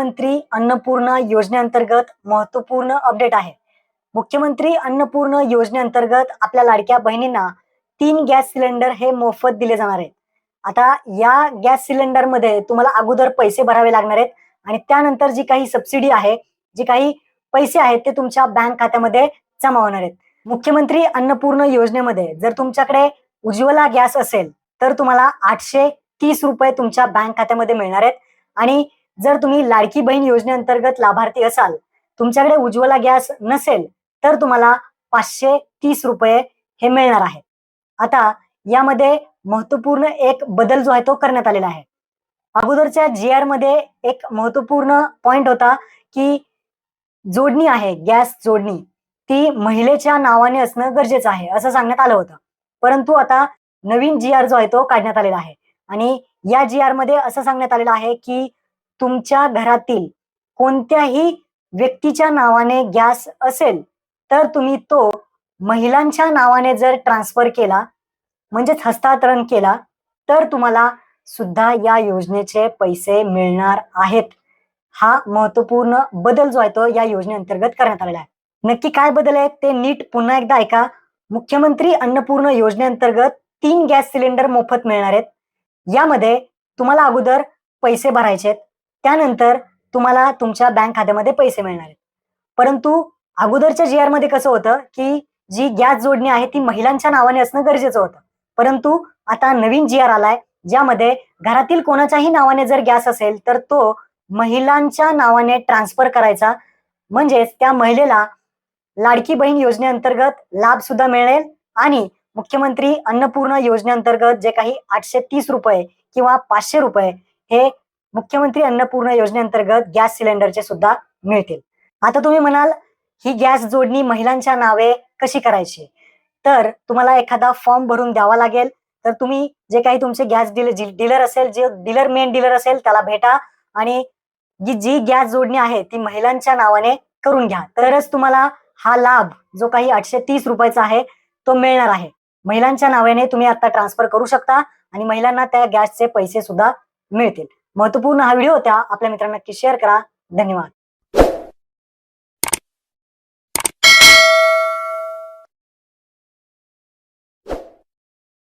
मुख्यमंत्री अन्नपूर्णा योजनेअंतर्गत महत्त्वपूर्ण अपडेट आहे. मुख्यमंत्री अन्नपूर्ण योजनेअंतर्गत आपल्या लाडक्या बहिणींना तीन गॅस सिलेंडर हे मोफत दिले जाणार आहेत. आता या गॅस सिलेंडरमध्ये तुम्हाला अगोदर पैसे भरावे लागणार आहेत आणि त्यानंतर जी काही सबसिडी आहे जी काही पैसे आहेत ते तुमच्या बँक खात्यामध्ये जमा होणार आहेत. मुख्यमंत्री अन्नपूर्ण योजनेमध्ये जर तुमच्याकडे उज्ज्वला गॅस असेल तर तुम्हाला आठशे तीस रुपये तुमच्या बँक खात्यामध्ये मिळणार आहेत. आणि जर तुम्ही लाडकी बहीण योजनेअंतर्गत लाभार्थी असाल तुमच्याकडे उज्ज्वला गॅस नसेल तर तुम्हाला पाचशे तीस रुपये हे मिळणार आहे. आता यामध्ये महत्त्वपूर्ण एक बदल जो आहे तो करण्यात आलेला आहे. अगोदरच्या जी आरमध्ये एक महत्त्वपूर्ण पॉइंट होता की जोडणी आहे गॅस जोडणी. ती महिलेच्या नावाने असणं गरजेचं आहे असं सांगण्यात आलं होतं. परंतु आता नवीन जी आर जो आहे तो काढण्यात आलेला आहे. आणि या जी आरमध्ये असं सांगण्यात आलेलं आहे की तुमच्या घरातील कोणत्याही व्यक्तीच्या नावाने गॅस असेल तर तुम्ही तो महिलांच्या नावाने जर ट्रान्सफर केला म्हणजेच हस्तांतरण केला तर तुम्हाला सुद्धा या योजनेचे पैसे मिळणार आहेत. हा महत्त्वपूर्ण बदल जो आहे तो या योजनेअंतर्गत करण्यात आलेला आहे. नक्की काय बदल आहे ते नीट पुन्हा एकदा ऐका. मुख्यमंत्री अन्नपूर्ण योजनेअंतर्गत तीन गॅस सिलेंडर मोफत मिळणार आहेत. यामध्ये तुम्हाला अगोदर पैसे भरायचे आहेत. त्यानंतर तुम्हाला तुमच्या बँक खात्यामध्ये पैसे मिळणार आहेत. परंतु अगोदरच्या जी आरमध्ये कसं होतं की जी गॅस जोडणी आहे ती महिलांच्या नावाने असणं गरजेचं होतं. परंतु आता नवीन जी आर आलाय ज्यामध्ये घरातील कोणाच्याही नावाने जर गॅस असेल तर तो महिलांच्या नावाने ट्रान्सफर करायचा. म्हणजेच त्या महिलेला लाडकी बहीण योजनेअंतर्गत लाभ सुद्धा मिळेल आणि मुख्यमंत्री अन्नपूर्ण योजनेअंतर्गत जे काही आठशे तीस रुपये किंवा पाचशे रुपये हे मुख्यमंत्री अन्नपूर्ण योजनेअंतर्गत गॅस सिलेंडरचे सुद्धा मिळतील. आता तुम्ही म्हणाल ही गॅस जोडणी महिलांच्या नावे कशी करायची? तर तुम्हाला एखादा फॉर्म भरून द्यावा लागेल. तर तुम्ही जे काही तुमचे गॅस डीलर डीलर असेल जे डीलर मेन डीलर असेल त्याला भेटा आणि जी जी गॅस जोडणी आहे ती महिलांच्या नावाने करून घ्या. तरच तुम्हाला हा लाभ जो काही आठशे तीस रुपयाचा आहे तो मिळणार आहे. महिलांच्या नावाने तुम्ही आता ट्रान्सफर करू शकता आणि महिलांना त्या गॅसचे पैसे सुद्धा मिळतील. महत्त्वपूर्ण हा व्हिडिओ होता. आपल्या मित्रांना नक्की शेअर करा. धन्यवाद.